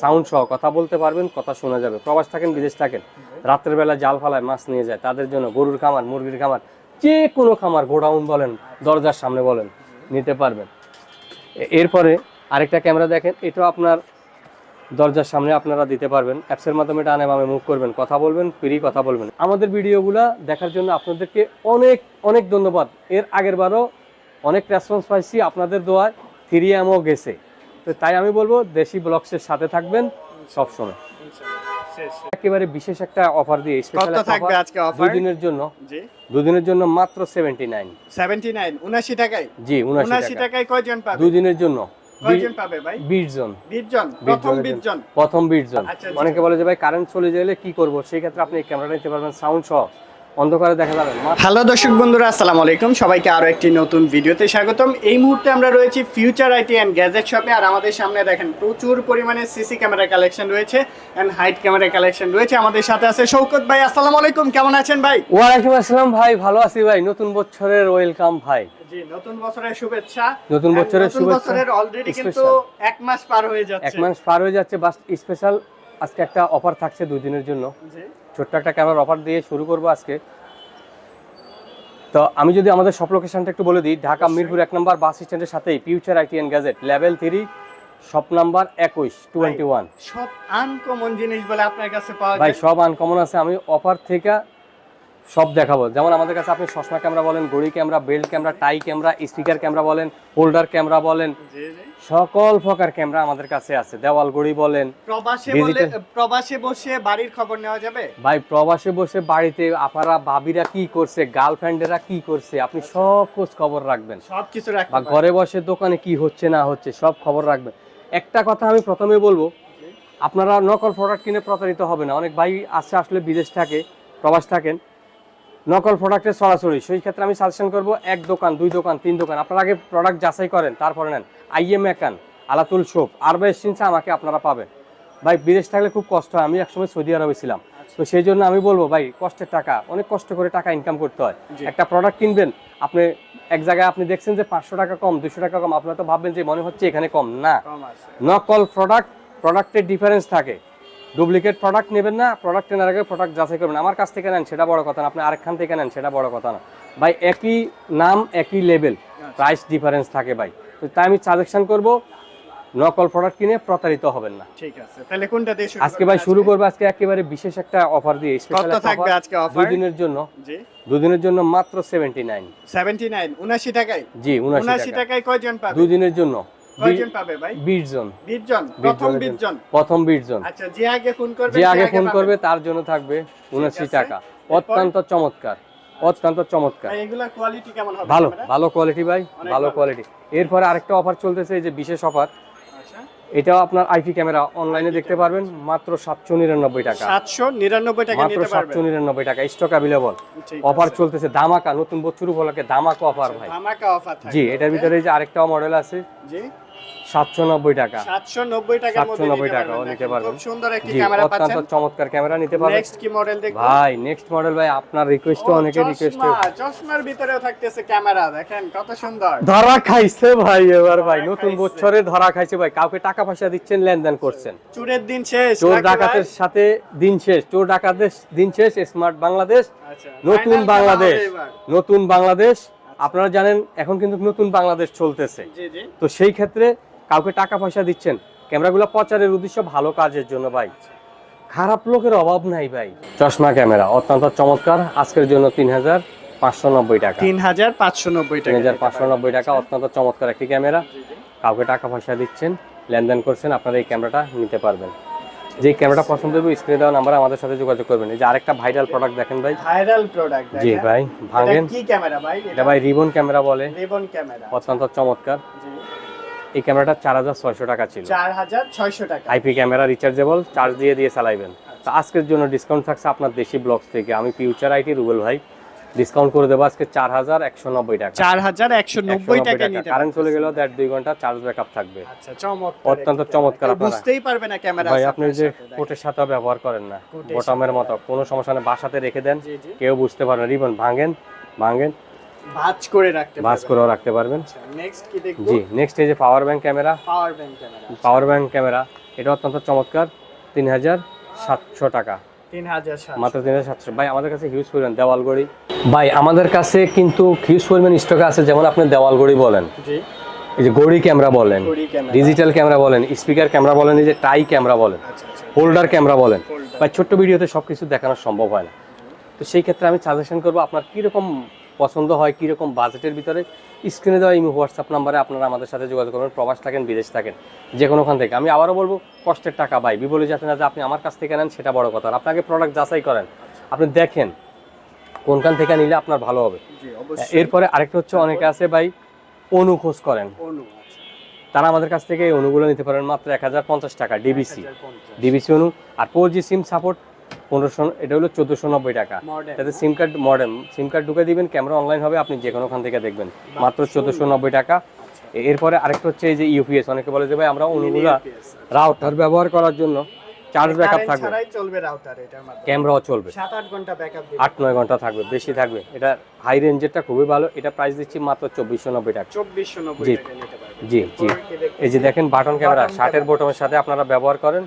Sound সহ কথা বলতে পারবেন, কথা শোনা যাবে। প্রবাস থাকেন, বিদেশ থাকেন রাত্রের বেলা জাল ফালায় মাছ নিয়ে যায়, তাদের জন্য গরুর খামার, মুরগির খামার, যে কোনো খামার, গোডাউন বলেন, দরজার সামনে বলেন, নিতে পারবেন। এরপরে আরেকটা ক্যামেরা দেখেন, এটাও আপনার দরজার সামনে আপনারা দিতে পারবেন। অ্যাপসের মাধ্যমে টানে বামে মুভ করবেন, কথা বলবেন, ফ্রি কথা বলবেন। আমাদের ভিডিওগুলো দেখার জন্য আপনাদেরকে অনেক অনেক ধন্যবাদ। এর আগের বারও অনেক রেসপন্স পাইছি আপনাদের দোয়ায় থ্রি এমও গেছে। তো তাই আমি বলব দেশি ব্লগসের সাথে থাকবেন সবসময় একেবারে বিশেষ একটা অফার দিয়ে স্পেশাল থাকবে আজকে দুই অফার দিনের জন্য। জি। দুদিনের জন্য মাত্র সেভেন্টি নাইন 79 79 টাকায়? জি 79 টাকায়। কয়জন পাবে? দুই দিনের জন্য কয়জন পাবে ভাই? বিশ জন 20 জন প্রথম 20 জন প্রথম বিশ জন আচ্ছা, অনেকে বলে যে ভাই কারেন্ট চলে গেলে কি করব? সেই ক্ষেত্রে আপনি এই ক্যামেরাটা নিতে পারবেন সাউন্ড সহ। অন্ধকারে দেখা যাবে হ্যালো দর্শক বন্ধুরা আসসালামু আলাইকুম। সবাইকে আরও একটি নতুন ভিডিওতে স্বাগতম। এই মুহূর্তে আমরা রয়েছি ফিউচার আইটি অ্যান্ড গ্যাজেট শপে আর আমাদের সামনে দেখেন প্রচুর পরিমাণে সিসি ক্যামেরা কালেকশন রয়েছে অ্যান্ড হাইট ক্যামেরা কালেকশন রয়েছে। আমাদের সাথে আছে শৌকত ভাই। আসসালামু আলাইকুম কেমন আছেন ভাই? ওয়ালাইকুম আসসালাম ভাই ভালো আছি ভাই। নতুন বছরের ওয়েলকাম ভাই। জি নতুন বছরের শুভেচ্ছা। নতুন বছরের শুভেচ্ছা। অলরেডি কিন্তু এক মাস পার হয়ে এক মাস পার হয়ে যাচ্ছে বাস স্পেশাল আজকে একটা অফার থাকছে দুই দিনের জন্য। জি। ছোট্ট একটা ক্যামেরার অফার দিয়ে শুরু করব আজকে। তো আমি যদি আমাদের সব লোকেশনটা একটু বলে দিই ঢাকা মিরপুর এক নম্বর বাস স্ট্যান্ডের সাথেই Future IT and Gadget level three সব নাম্বার একুশ টোয়েন্টি ওয়ান সব আনকমন জিনিস বলে আপনার কাছে পাওয়া ভাই সব আনকমন আছে। আমি অফার থেকে সব দেখাবো। যেমন আমাদের কাছে আপনি চশমা ক্যামেরা বলেন ঘড়ি camera belt camera tie camera speaker camera বলেন হোল্ডার ক্যামেরা বলেন সকল প্রকার ক্যামেরা আমাদের কাছে আছে। দেওয়াল ঘড়ি বলেন প্রবাসে প্রবাসে বসে বাড়ির খবর নেওয়া যাবে? ভাই প্রবাসে বসে বাড়িতে আপনারা ভাবিরা কি করছে গার্লফ্রেন্ডেরা কি করছে আপনি সব খোঁজ খবর রাখবেন। সব কিছু বা ঘরে বসে দোকানে কি হচ্ছে না হচ্ছে সব খবর রাখবেন। একটা কথা আমি প্রথমে বলব আপনারা নকল প্রোডাক্ট কিনে প্রতারিত হবে না। অনেক ভাই আছে আসলে বিদেশ থাকে প্রবাস থাকেন। নকল প্রোডাক্টের সরাসরি। সেই ক্ষেত্রে আমি সাজেশন করব এক দোকান দুই দোকান তিন দোকান। আপনারা আগে প্রোডাক্ট যাচাই করেন তারপরে নেন। আইএম মেকান আলাতুল শোপ আর বেশ চিনছে আমাকে আপনারা পাবেন। ভাই বিদেশ থাকলে খুব কষ্ট হয়। আমি একসময় সৌদি আরবে ছিলাম। তো সেই জন্য আমি বলব ভাই কষ্টের টাকা অনেক কষ্ট করে টাকা ইনকাম করতে হয়। একটা প্রোডাক্ট কিনবেন আপনি এক জায়গায় আপনি দেখছেন যে পাঁচশো টাকা কম দুশো টাকা কম আপনারা তো ভাববেন যে মনে হচ্ছে এখানে কম। না। নকল প্রোডাক্ট প্রোডাক্টের ডিফারেন্স থাকে। ডুপ্লিকেট প্রোডাক্ট নেবেন না প্রোডাক্ট কেনার আগে প্রোডাক্ট যাচাই করবেন। আমার কাছ থেকে নেন সেটা বড় কথা না। আপনি আরেকখান থেকে নেন সেটা বড় কথা না। ভাই একই নাম একই লেভেল প্রাইস ডিফারেন্স থাকে ভাই। তো তাই আমি সাজেকশন করব নকল প্রোডাক্ট কিনে প্রতারিত হবেন না। ঠিক আছে তাহলে কোনটা দিয়ে শুরু আজকে ভাই শুরু করব আজকে একেবারে বিশেষ একটা অফার দিয়ে স্পেশাল কত থাকবে আজকে অফার দুই দিনের জন্য। জি। দুদিনের জন্য মাত্র সেভেন্টি নাইন 79 79 টাকায়? জি উনাশি 79 টাকায়। কয়জন পাবে? দুই দিনের জন্য। কয়জন পাবে ভাই? বিশ জন 20 জন প্রথম 20 জন প্রথম বিশ জন আচ্ছা যে আগে ফোন করবে যে আগে ফোন করবে তার জন্য থাকবে উনাশি আছে। টাকা। এরপর? অত্যন্ত চমৎকার অত্যন্ত চমৎকার। এগুলা কোয়ালিটি কেমন হবে ভালো ভালো কোয়ালিটি ভাই ভালো। কোয়ালিটি এরপরে আরেকটা অফার চলতেছে এই যে বিশেষ অফার আচ্ছা। এটাও আপনার আইপি ক্যামেরা অনলাইনে দেখতে পারবেন মাত্র সাতশো নিরানব্বই টাকা। 799 টাকা মাত্র সাতশো নিরানব্বই টাকা স্টক অ্যাভেলেবল অফার চলতেছে ধামাকা নতুন বছর উপলক্ষে ধামাকা অফার ভাই। ধামাকা অফার জি এটার ভিতরে এই যে আরেকটা মডেল আছে। জি। টাকা। 790 টাকার মধ্যে 790 নিতে নিতে পারবেন। খুব সুন্দর একটি জি ক্যামেরা অত্যন্ত চমৎকার ক্যামেরা নিতে পারবেন। নেক্সট কি মডেল দেখব? ভাই নেক্সট মডেল ভাই আপনার রিকোয়েস্ট অনেকে রিকোয়েস্ট চশমার ভিতরেও থাকতেছে ক্যামেরা দেখেন কত সুন্দর। ধরা খাইছে ভাই এবার ভাই নতুন বছরে ধরা খাইছে ভাই কাউকে টাকা পয়সা দিচ্ছেন লেনদেন করছেন। চুরের দিন শেষ চোর ডাকাতের সাথে দিন শেষ চোর ডাকাতের দিন শেষ স্মার্ট বাংলাদেশ আচ্ছা, নতুন বাংলাদেশ। নতুন বাংলাদেশ আপনারা জানেন এখন কিন্তু নতুন বাংলাদেশ চলতেছে। তো সেই ক্ষেত্রে কাউকে টাকা পয়সা দিচ্ছেন ক্যামেরাগুলো প্রচারের উদ্দেশ্য ভালো কাজের জন্য ভাই। খারাপ লোকের অভাব নাই ভাই। চশমা ক্যামেরা অত্যন্ত চমৎকার। আজকের জন্য তিন হাজার পাঁচশো নব্বই টাকা। তিন হাজার পাঁচশো নব্বই তিন টাকা হাজার পাঁচশো নব্বই টাকা অত্যন্ত চমৎকার একটি ক্যামেরা। কাউকে টাকা পয়সা দিচ্ছেন লেনদেন করছেন আপনারা এই ক্যামেরাটা নিতে পারবেন। যে ক্যামেরাটা পছন্দ হবে স্ক্রিনে দেওয়া নাম্বার আমাদের সাথে যোগাযোগ করবেন। এই যে আরেকটা ভাইরাল প্রোডাক্ট দেখেন ভাই। ভাইরাল প্রোডাক্ট জি ভাই ভাঙেন। কি ক্যামেরা ভাই? এটা ভাই রিবন ক্যামেরা বলে। Ribbon camera. অত্যন্ত চমৎকার। জি। এই ক্যামেরাটা চার হাজার ছয়শো টাকা ছিল। চার হাজার ছয়শো টাকা। আইপি ক্যামেরা রিচার্জেবল চার্জ দিয়ে দিয়ে চালাইবেন। তো আজকের জন্য ডিসকাউন্ট থাকছে আপনার দেশি ব্লগস থেকে। আমি ফিউচার আইটি রুবেল ভাই। ডিসকাউন্ট করে দেবো আজকে চার হাজার একশো নব্বই টাকা। চার হাজার একশো নব্বই টাকা নিতে কারেন্ট চলে গেলেও দেড় দুই ঘণ্টা চার্জ ব্যাকআপ থাকবে। আচ্ছা অত্যন্ত চমৎকার আপনারা। বুঝতেই পারবে না ক্যামেরা ভাই আপনি যে কোটের সাথে ব্যবহার করেন না বোটামের মতো কোনো সমস্যা নেই বাসাতে রেখে দেন কেউ বুঝতে পারবে না। রিবন ভাঙেন ভাঙেন। ভাঁজ করে রাখতে ভাঁজ করেও রাখতে পারবেন। নেক্সট কি দেখব? জি নেক্সট এই যে power bank camera power bank camera power bank camera এটা অত্যন্ত চমৎকার তিন হাজার সাতশো টাকা। মাত্র তিন হাজার সাতশো। ভাই আমাদের কাছে হিউজ পরিমাণ ভাই আমাদের কাছে কিন্তু হিউজ পরিমাণ স্টকে আছে যেমন আপনি বলেন। এই যে গড়ি ক্যামেরা বলেন ডিজিটাল ক্যামেরা বলেন স্পিকার ক্যামেরা বলেন এই যে টাই ক্যামেরা বলেন আচ্ছা আচ্ছা। হোল্ডার ক্যামেরা বলেন। বা ছোট্ট ভিডিওতে সবকিছু দেখানো সম্ভব হয় না। তো সেই ক্ষেত্রে আমি সাজেশন করব আপনার কীরকম পছন্দ হয় কীরকম বাজেটের ভিতরে স্ক্রিনে দেওয়া ইমো হোয়াটসঅ্যাপ নাম্বারে আপনারা আমাদের সাথে যোগাযোগ করবেন প্রবাস থাকেন বিদেশ থাকেন যে কোনোখান থেকে। আমি আবারও বলব কষ্টের টাকা ভাই। বিবলে যাতে না যে আপনি আমার কাছ থেকে নেন সেটা বড় কথা। আপনাকে প্রোডাক্ট যাচাই করেন আপনি দেখেন কোনখান থেকে নিলে আপনার ভালো হবে। এরপরে আরেকটা হচ্ছে অনেকে আছে ভাই অনু অনুখোঁজ করেন। আচ্ছা। তারা আমাদের কাছ থেকে এই অনুগুলো নিতে পারেন মাত্র এক হাজার পঞ্চাশ টাকা ডিবিসি 1050 ডিবিসি অনু আর ফোর জি সিম সাপোর্ট পনেরোশো এটা হলো চোদ্দোশো নব্বই টাকা। তাতে SIM card modem SIM card ঢুকে দিবেন ক্যামেরা অনলাইন হবে আপনি যে কোনোখান থেকে দেখবেন। মাত্র চোদ্দোশো নব্বই টাকা। এরপরে আরেকটা হচ্ছে এই যে ইউপিএস অনেকে বলে যে ভাই আমরা অনুগুলা রাউটার ব্যবহার করার জন্য চার্জ ব্যাকআপ থাকবে। চলবে রাউটার এটার মাধ্যমে। ক্যামেরাও চলবে। সাত আট ঘণ্টা ব্যাকআপ থাকবে বেশি থাকবে। এটা হাই রেঞ্জেরটা খুবই ভালো। এটা প্রাইস দিচ্ছি মাত্র চব্বিশশো নব্বই টাকা। নিতে পারবে জি জি। এই যে দেখেন বাটন ক্যামেরা শার্টের camera। সাথে আপনারা ব্যবহার করেন।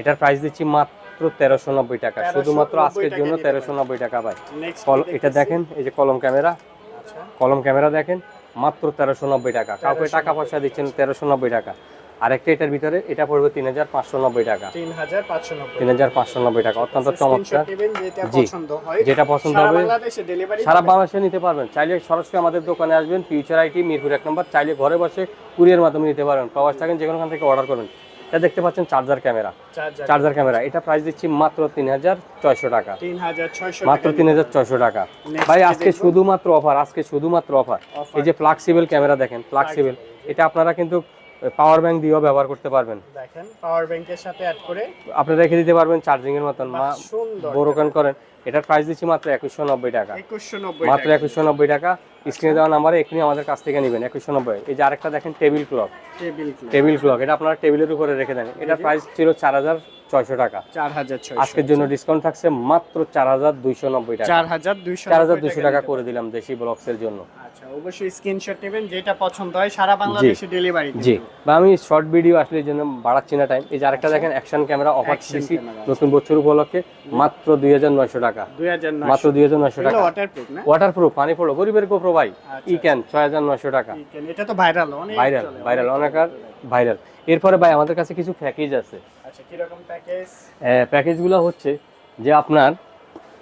এটার প্রাইস দিচ্ছি মাত্র তেরোশো নব্বই টাকা। শুধুমাত্র আজকের জন্য তেরোশো নব্বই টাকা ভাই। এটা দেখেন এই যে কলম ক্যামেরা। আচ্ছা। কলম ক্যামেরা দেখেন মাত্র তেরোশো নব্বই টাকা। কাউকে টাকা পয়সা দিচ্ছেন তেরোশো নব্বই টাকা। আরেকটা এটার ভিতরে এটা পড়বে তিন হাজার পাঁচশো নব্বই টাকা। তিন হাজার পাঁচশো নব্বই। টাকা অত্যন্ত চমৎকার। যেটা জি। পছন্দ যেটা পছন্দ হবে সারা বাংলাদেশে নিতে পারবেন। চাইলে সরাসরি আমাদের দোকানে আসবেন ফিউচার আইটি মিরপুর এক নম্বর। চাইলে ঘরে বসে কুরিয়ার মাধ্যমে নিতে পারবেন। প্রবাস থাকেন যে কোনোখান থেকে অর্ডার করবেন। এটা দেখতে পাচ্ছেন চার্জার ক্যামেরা। Charger camera. এটা প্রাইস দিচ্ছি মাত্র তিন হাজার ছয়শো টাকা। মাত্র তিন হাজার ছয়শো টাকা। ভাই আজকে শুধুমাত্র অফার আজকে শুধুমাত্র অফার এই যে ফ্লাক্সিবল ক্যামেরা দেখেন ফ্লাক্সিবল এটা আপনারা কিন্তু পাওয়ার ব্যাংক দিয়েও ব্যবহার করতে পারবেন। দেখেন পাওয়ার ব্যাংকের সাথে অ্যাড করে আপনারা রেখে দিতে পারবেন চার্জিং এর মতন। মা সুন্দর। বোরোকান করেন। এটার প্রাইস দিচ্ছি মাত্র একুশশো নব্বই টাকা। একুশশো নব্বই মাত্র একুশশো নব্বই টাকা। স্ক্রিনে দেওয়া নাম্বারে এখনই আমাদের কাছ থেকে নেবেন একুশশো নব্বই। এই যে আরেকটা দেখেন table clock. Table table clock এটা আপনারা টেবিলের উপরে রেখে দেন। এটার প্রাইস ছিল চার হাজার ছয়শো টাকা। চার হাজার ছয়শো। আজকের জন্য ডিসকাউন্ট থাকছে মাত্র চার হাজার দুইশো নব্বই টাকা। চার হাজার দুইশো চার হাজার দুশো টাকা করে দিলাম দেশি ব্লকসের জন্য। আচ্ছা অবশ্যই স্ক্রিনশট নেবেন যেটা পছন্দ হয় সারা বাংলাদেশে ডেলিভারি জি। বা আমি শর্ট ভিডিও আসলে জন্য বাড়াচ্ছি না টাইম এই যে আরেকটা দেখেন অ্যাকশন ক্যামেরা অফার নতুন বছর উপলক্ষে মাত্র দুই হাজার নয়শো টাকা। দুই হাজার মাত্র দুই হাজার নয়শো টাকা। ওয়াটারপ্রুফ না? ওয়াটার প্রুফ পানি পড়ল গরিবের গোপ্রো ভাই ই ক্যান ছয় হাজার নয়শো টাকা। এটা তো ভাইরাল ভাইরাল ভাইরাল অনেক অনেক ভাইরাল এরপরে ভাই আমাদের কাছে কিছু প্যাকেজ আছে। আচ্ছা কীরকম প্যাকেজ প্যাকেজগুলো হচ্ছে যে আপনার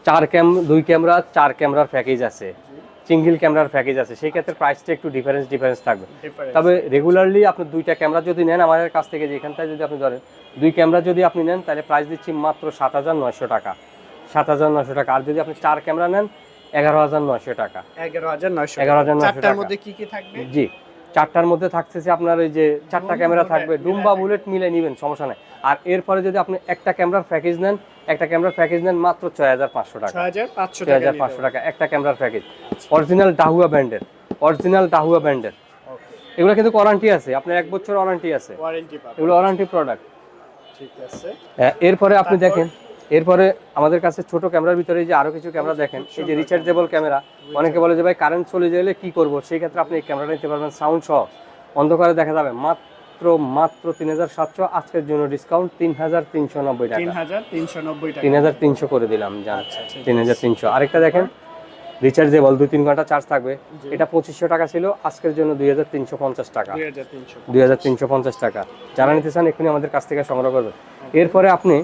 চার ক্যাম দুই ক্যামেরা চার ক্যামেরার প্যাকেজ আছে। সিঙ্গেল ক্যামেরার প্যাকেজ আছে। সেই ক্ষেত্রে প্রাইসটা একটু ডিফারেন্স ডিফারেন্স থাকবে। তবে রেগুলারলি আপনি দুইটা ক্যামেরা যদি নেন আমাদের কাছ থেকে যেখানটায় যদি আপনি ধরেন দুই ক্যামেরা যদি আপনি নেন তাহলে প্রাইস দিচ্ছি মাত্র সাত হাজার নয়শো টাকা। সাত হাজার নয়শো টাকা। আর যদি আপনি চার ক্যামেরা নেন এগারো হাজার নয়শো টাকা। এগারো হাজার নয়শো 11,900 চারটার টাকা। মধ্যে কি কি থাকবে? জি চারটার মধ্যে থাকতেছে আপনার ওই যে চারটা ক্যামেরা থাকবে। ডুম্বা বুলেট মিলে নেবেন সমস্যা নাই। আর এরপরে যদি আপনি একটা ক্যামেরার প্যাকেজ নেন একটা ক্যামেরার প্যাকেজ নেন মাত্র ছয় হাজার পাঁচশো টাকা। ছয় হাজার পাঁচশো টাকা হাজার পাঁচশো টাকা একটা ক্যামেরার প্যাকেজ অরিজিনাল ডাহুয়া ব্র্যান্ডের অরিজিনাল ডাহুয়া ব্র্যান্ডের এগুলো কিন্তু ওয়ারান্টি আছে। আপনার এক বছর ওয়ারান্টি আছে। এগুলো ওয়ারান্টি প্রোডাক্ট ঠিক আছে। এরপরে আপনি দেখেন। এরপরে আমাদের কাছে ছোট ক্যামেরার ভিতরে যে আরও কিছু ক্যামেরা দেখেন এই যে রিচার্জেবল ক্যামেরা অনেকে বলে যে ভাই কারেন্ট চলে গেলে কি করব? সেই ক্ষেত্রে আপনি এই ক্যামেরাটা নিতে পারবেন সাউন্ড সহ। অন্ধকারে দেখা যাবে মাত্র মাত্র তিন হাজার সাতশো আজকের জন্য ডিসকাউন্ট তিন হাজার তিনশো নব্বই টাকা। তিন হাজার তিনশো করে দিলাম জান আচ্ছা, তিন হাজার তিনশো। আরেকটা দেখেন রিচার্জেবল দুই তিন ঘণ্টা চার্জ থাকবে। এটা পঁচিশশো টাকা ছিল আজকের জন্য দুই হাজার তিনশো পঞ্চাশ টাকা। দুই হাজার তিনশো। দুই হাজার তিনশো পঞ্চাশ টাকা। যারা নিতে চান এক্ষুনি আমাদের কাছ থেকে সংগ্রহ করবেন। এরপরে আপনি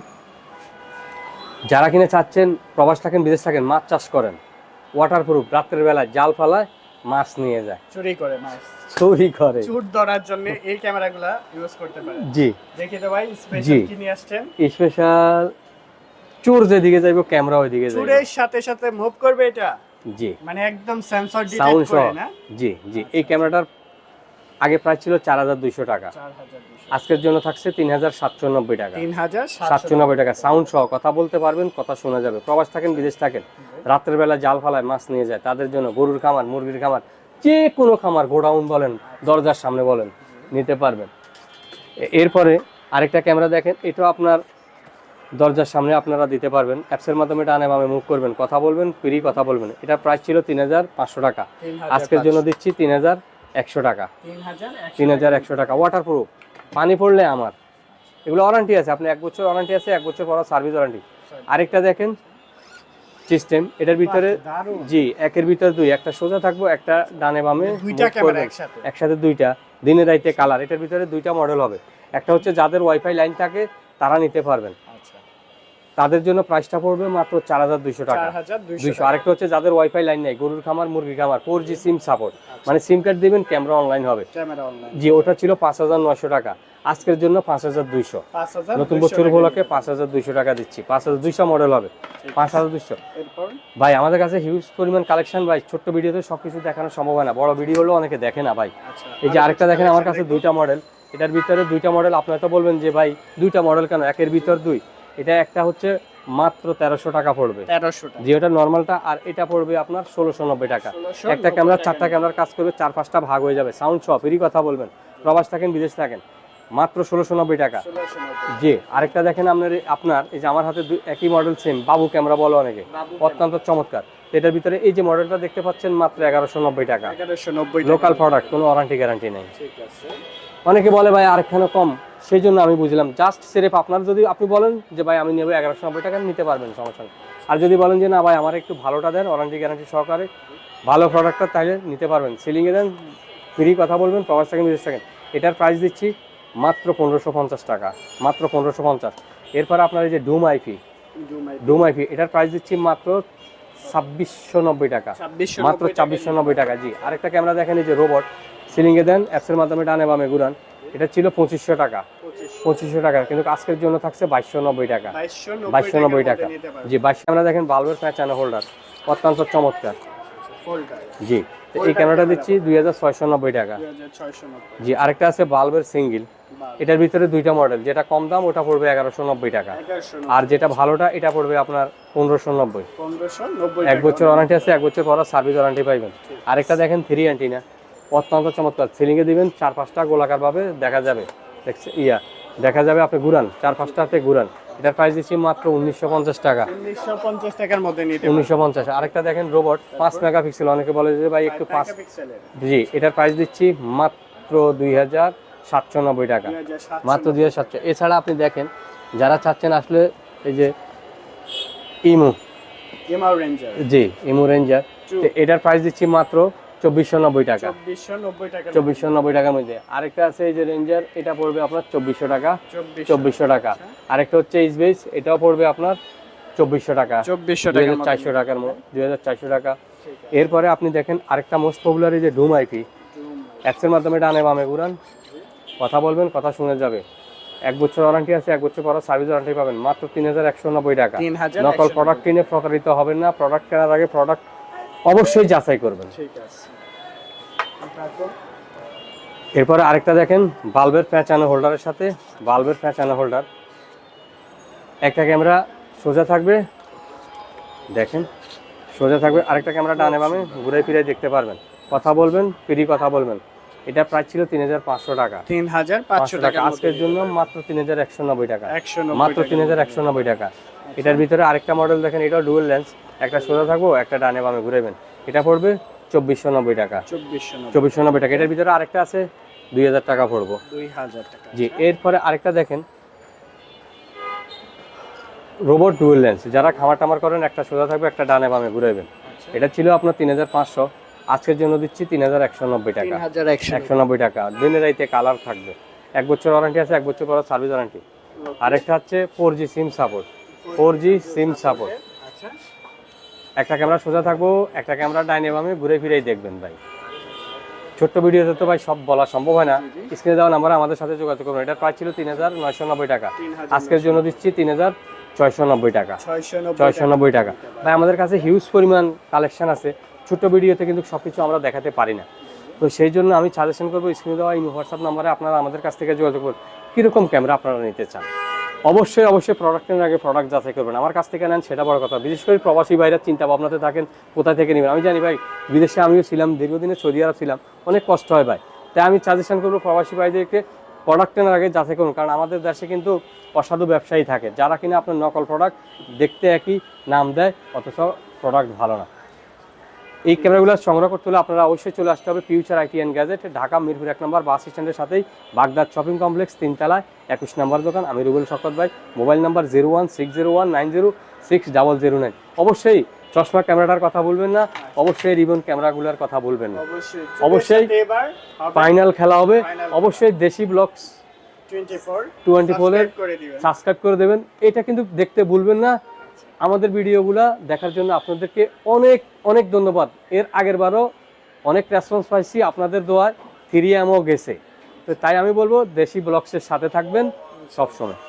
যারা কিনে চাচ্ছেন প্রবাস থাকেন বিদেশ থাকেন মাছ চাষ করেন। ওয়াটার প্রুফ রাত্রের বেলায় জাল ফালায় মাছ নিয়ে যায়। চুরি করে মাছ। চুরি করে। চুট ধরার জন্য এই ক্যামেরাগুলা ইউজ করতে পারেন জি। দেখি তো ভাই। স্পেশাল কি নিয়ে আসছেন? স্পেশাল চোর যেদিকে যাইবো ক্যামেরা ওইদিকে যাইবে। চুরের সাথে সাথে মুভ করবে এটা? জি। মানে একদম সেন্সর ডিটেক্ট করে না? জি জি। এই ক্যামেরাটার আগে প্রাইস ছিল চার হাজার দুইশো টাকা। আজকের জন্য থাকছে তিন হাজার সাতশো নব্বই টাকা। তিন হাজার সাতশো সাতশো নব্বই টাকা। সাউন্ড সহ কথা বলতে পারবেন কথা শোনা যাবে। প্রবাস থাকেন বিদেশ থাকেন রাত্রের বেলা জাল ফালায় মাছ নিয়ে যায়। তাদের জন্য গরুর খামার মুরগির খামার যে কোনো খামার গোডাউন বলেন দরজার সামনে বলেন নিতে পারবেন। এরপরে আরেকটা ক্যামেরা দেখেন এটাও আপনার দরজার সামনে আপনারা দিতে পারবেন। অ্যাপসের মাধ্যমে ডানে বামে মুভ করবেন কথা বলবেন ফ্রি কথা বলবেন। এটা প্রাইস ছিল তিন হাজার পাঁচশো টাকা। আজকের জন্য দিচ্ছি তিন হাজার একশো টাকা। তিন হাজার একশো টাকা। ওয়াটার প্রুফ পানি পড়লে আমার। এগুলো ওয়ারান্টি আছে। আপনি এক বছর ওয়ারান্টি আছে এক বছর পর সার্ভিস ওয়ারেন্টি আরেকটা দেখেন সিস্টেম এটার ভিতরে জি একের ভিতরে দুই। একটা সোজা থাকব একটা ডানে বামে। একসাথে। দুইটা। দিনে রাইতে কালার এটার ভিতরে দুইটা মডেল হবে। একটা হচ্ছে যাদের ওয়াইফাই লাইন থাকে তারা নিতে পারবেন। তাদের জন্য প্রাইসটা পড়বে মাত্র চার হাজার দুইশো টাকা। দুইশো আরেকটা হচ্ছে যাদের ওয়াইফাই লাইন নেই গরুর খামার মুরগি খামার ফোর জি। সিম সাপোর্ট মানে সিম কার্ড দিবেন ক্যামেরা অনলাইন হবে। জি ওটা ছিল পাঁচ হাজার নয়শো টাকা। আজকের জন্য পাঁচ হাজার দুইশো। নতুন বছর উপলক্ষে পাঁচ হাজার দুইশো টাকা দিচ্ছি। পাঁচ হাজার দুইশো মডেল হবে। পাঁচ হাজার দুইশো। ভাই আমাদের কাছে হিউজ পরিমাণ কালেকশন ভাই। ছোট্ট ভিডিওতে সবকিছু দেখানো সম্ভব হয় না। বড় ভিডিও হলেও অনেকে দেখে না ভাই। আচ্ছা। এই যে আরেকটা দেখেন আমার কাছে দুইটা মডেল এটার ভিতরে দুইটা মডেল আপনারা তো বলবেন যে ভাই দুইটা মডেল কেন? একের ভিতর দুই। এটা একটা হচ্ছে মাত্র তেরোশো টাকা পড়বে। তেরোশো যে ওটা নর্মালটা আর এটা পড়বে আপনার ষোলোশো নব্বই টাকা। একটা ক্যামেরা চারটা ক্যামেরার কাজ করবে চার পাঁচটা ভাগ হয়ে যাবে। সাউন্ড সহ এরই কথা বলবেন। প্রবাস থাকেন বিদেশ থাকেন। মাত্র ষোলোশো নব্বই টাকা। জি আরেকটা দেখেন আপনার আপনার এই যে আমার হাতে একই মডেল সেম বাবু ক্যামেরা বলো অনেকে। অত্যন্ত চমৎকার। এটার ভিতরে এই যে মডেলটা দেখতে পাচ্ছেন মাত্র এগারোশো নব্বই টাকা। এগারোশো নব্বই টাকা। লোকাল প্রোডাক্ট কোনো ওয়ারান্টি গ্যারান্টি নেই। ঠিক আছে। অনেকে বলে ভাই আরেকখানে কম সেই জন্য আমি বুঝলাম। জাস্ট সেরেফ আপনার যদি আপনি বলেন যে ভাই আমি নেব এগারোশো নব্বই টাকা নিতে পারবেন সমস্যা আর যদি বলেন যে না ভাই আমার একটু ভালোটা দেন ওয়ারান্টি গ্যারান্টি সহকারে ভালো প্রোডাক্টটা তাহলে নিতে পারবেন। সিলিংয়ে দেন ফ্রি কথা বলবেন প্রবাস থাকেন বিদেশ থাকেন। এটার প্রাইস দিচ্ছি মাত্র পনেরোশো পঞ্চাশ টাকা মাত্র পনেরোশো পঞ্চাশ। এরপর আপনার এই যে ডুম আইফি ডুম আইফি এটার প্রাইস দিচ্ছি মাত্র ছাব্বিশশো নব্বই টাকা। মাত্র ছাব্বিশশো নব্বই টাকা জি। আরেকটা ক্যামেরা দেখেন এই যে রোবট সিলিংয়ে দেন অ্যাপসের মাধ্যমে ডানে বামে ঘুরান। এটা ছিল পঁচিশশো টাকা। পঁচিশশো। টাকা। কিন্তু আজকের জন্য থাকছে বাইশশো নব্বই টাকা। বাইশশো বাইশশো নব্বই টাকা। জি বাইশ আমরা দেখেন বাল্বের প্যাঁচানো হোল্ডার অত্যন্ত চমৎকার। জি এই ক্যামেরাটা দিচ্ছি দুই হাজার ছয়শো নব্বই টাকা। জি আরেকটা আছে বাল্বের সিঙ্গেল এটার ভিতরে দুইটা মডেল যেটা কম দাম ওটা পড়বে এগারোশো নব্বই টাকা। আর যেটা ভালোটা এটা পড়বে আপনার পনেরোশো নব্বই। পনেরোশো নব্বই এক বছর ওয়ারেন্টি আছে এক বছর পর সার্ভিস ওয়ারেন্টি পাইবেন। আরেকটা দেখেন থ্রি অ্যান্টিনা অত্যন্ত চমৎকার। সিলিংয়ে দিবেন চার পাঁচটা গোলাকার ভাবে দেখা যাবে। দেখছে ইয়া দেখা যাবে আপনি ঘুরান চার পাঁচটা পাঁচটাতে ঘুরান। এটার প্রাইস দিচ্ছি মাত্র উনিশশো পঞ্চাশ টাকা। উনিশশো পঞ্চাশ টাকার মধ্যে নিতে উনিশশো পঞ্চাশ। আরেকটা দেখেন রোবট পাঁচ মেগাপিক্সেল। অনেকে বলে যে ভাই একটু পাঁচ জি এটার প্রাইস দিচ্ছি মাত্র দুই হাজার সাতশো নব্বই টাকা। মাত্র দুই হাজার সাতশো। এছাড়া আপনি দেখেন যারা চাচ্ছেন আসলে এই যে ইমো। জি ইমো রেঞ্জার এটার প্রাইস দিচ্ছি মাত্র চব্বিশশো নব্বই টাকা। চব্বিশশো নব্বই টাকার মধ্যে। আরেকটা আছে এই যে রেঞ্জার এটা পড়বে আপনার চব্বিশশো টাকা। চব্বিশশো। টাকা। আরেকটা হচ্ছে এটাও পড়বে আপনার চব্বিশশো টাকা। চব্বিশশো টাকা চারশো টাকার দুই হাজার চারশো টাকা। এরপরে আপনি দেখেন আরেকটা মোস্ট পপুলার এই যে ডুম আইপি অ্যাপসের মাধ্যমে ডানে বামে ঘুরান। কথা বলবেন কথা শুনে যাবে। এক বছর ওয়ারান্টি আছে এক বছর পর সার্ভিস ওয়ারান্টি পাবেন। মাত্র তিন হাজার একশো নব্বই টাকা। নকল প্রোডাক্ট কিনে প্রতারিত হবেন না। প্রোডাক্ট কেনার আগে প্রোডাক্ট অবশ্যই যাচাই করবেন। ঠিক আছে। এরপরে আরেকটা দেখেন বাল্বের প্যাঁচানো হোল্ডারের সাথে বাল্বের প্যাঁচানো হোল্ডার একটা ক্যামেরা সোজা থাকবে দেখেন সোজা থাকবে আরেকটা ক্যামেরা ডানে বামে ঘুরে ফিরে দেখতে পারবেন। কথা বলবেন ফ্রি কথা বলবেন। এটা প্রাইস ছিল তিন হাজার পাঁচশো টাকা। তিন হাজার পাঁচশো টাকা। আজকের জন্য মাত্র তিন হাজার একশো নব্বই টাকা। মাত্র তিন হাজার একশো নব্বই টাকা। এটার ভিতরে আরেকটা মডেল দেখেন এটাও ডুয়েল লেন্স একটা সোজা থাকব একটা ডানে বামে ঘুরেবেন এটা পড়বে চব্বিশশো নব্বই টাকা। চব্বিশশো নব্বই। টাকা। এটার ভিতরে আরেকটা আছে দুই হাজার টাকা পড়ব। দুই হাজার টাকা জি এরপরে আরেকটা দেখেন। Robot dual lens. যারা খামার টামার করেন একটা সোজা থাকবে একটা ডানে বামে ঘুরাবেন এটা ছিল আপনার তিন হাজার পাঁচশো। আজকের জন্য দিচ্ছি তিন হাজার একশো নব্বই টাকা। একশো নব্বই। টাকা। দিনে রাইতে কালার থাকবে। এক বছর ওয়ারেন্টি আছে এক বছর পর সার্ভিস ওয়ারেন্টি। আরেকটা হচ্ছে four G SIM support. Four G SIM support. আচ্ছা। একটা ক্যামেরা সোজা থাকব একটা ক্যামেরা ডাইনে বামে ঘুরে ফিরেই দেখবেন ভাই। ছোট্ট ভিডিওতে তো ভাই সব বলা সম্ভব হয় না। স্ক্রিনে দেওয়া নাম্বার আমাদের সাথে যোগাযোগ করুন। এটার প্রাইস ছিল তিন হাজার নয়শো নব্বই টাকা। আজকের জন্য দিচ্ছি তিন হাজার ছয়শো নব্বই টাকা। ছয়শো নব্বই ছয়শো নব্বই টাকা। ভাই আমাদের কাছে হিউজ পরিমাণ কালেকশন আছে। ছোট্ট ভিডিওতে কিন্তু সব কিছু আমরা দেখাতে পারি না। তো সেই জন্য আমি সাজেশন করব স্ক্রিনে দেওয়া এই হোয়াটসঅ্যাপ নাম্বারে আপনারা আমাদের কাছ থেকে যোগাযোগ করুন। কীরকম ক্যামেরা আপনারা নিতে চান? অবশ্যই অবশ্যই প্রোডাক্ট আগে প্রোডাক্ট যাচাই করবেন। আমার কাছ থেকে নেন, সেটা বড় কথা। বিশেষ করে প্রবাসী ভাইরা চিন্তা ভাবনাতে থাকেন কোথা থেকে নেবেন? আমি জানি ভাই, বিদেশে আমিও ছিলাম দীর্ঘদিনে সৌদি আরব ছিলাম, অনেক কষ্ট হয় ভাই। তাই আমি সাজেশন করব প্রবাসী ভাইদেরকে প্রোডাক্ট কেনার আগে যাচাই করুন, কারণ আমাদের দেশে কিন্তু অসাধু ব্যবসায়ী থাকে। যারা কিনা আপনার নকল প্রোডাক্ট দেখতে একই, নাম দেয়, অথচ প্রোডাক্ট ভালো না। এই ক্যামেরাগুলো সংগ্রহ করতে হলে আপনারা অবশ্যই চলে আসতে হবে Future IT and Gadget Dhaka Mirpur এক নম্বর বাস স্ট্যান্ডের সাথেই বাগদাদ শপিং কমপ্লেক্স তিনতলায় একুশ নম্বর দোকান। আমি রুবেল শকত ভাই mobile number zero one six zero one nine zero six double zero nine অবশ্যই চশমা ক্যামেরাটার কথা বলবেন না অবশ্যই রিবন ক্যামেরাগুলোর কথা বলবেন না। অবশ্যই ফাইনাল খেলা হবে। অবশ্যই দেশি ব্লগস 24 24 এর Subscribe করে দিবেন। সাবস্ক্রাইব করে দেবেন। এটা কিন্তু দেখতে ভুলবেন না। আমাদের ভিডিওগুলা দেখার জন্য আপনাদেরকে অনেক অনেক ধন্যবাদ। এর আগের বারও অনেক রেসপন্স পাইছি আপনাদের দোয়ায় থ্রি এমও গেছে। তো তাই আমি বলব, দেশি ব্লগসের সাথে থাকবেন সবসময়।